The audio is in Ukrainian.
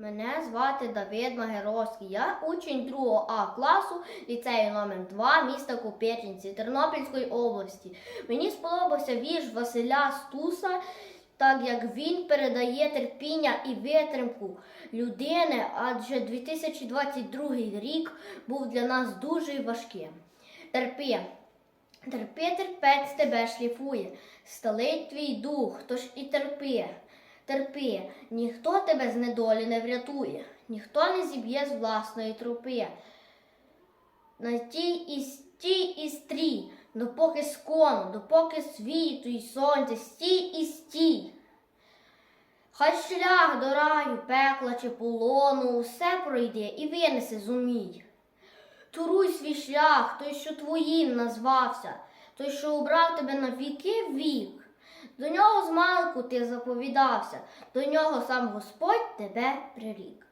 Мене звати Давид Магеровський. Я учень 2 А класу ліцею номер 2 міста Купечинці Тернопільської області. Мені сподобався вірш Василя Стуса, так як він передає терпіння і витримку людини, адже 2022 рік був для нас дуже важким. Терпи. Терпи, терпець тебе шліфує, сталить твій дух, тож і терпи. Терпи, ніхто тебе з недолі не врятує, ніхто не зіб'є з власної трупи. На тій і стій і стрій, допоки скону, допоки світу й сонця, стій і стій. Хай шлях до раю, пекла чи полону, усе пройде і винесе зумій. Туруй свій шлях, той, що твоїм назвався, той, що обрав тебе на віки вік. До нього змалку ти заповідався, до нього сам Господь тебе прирік.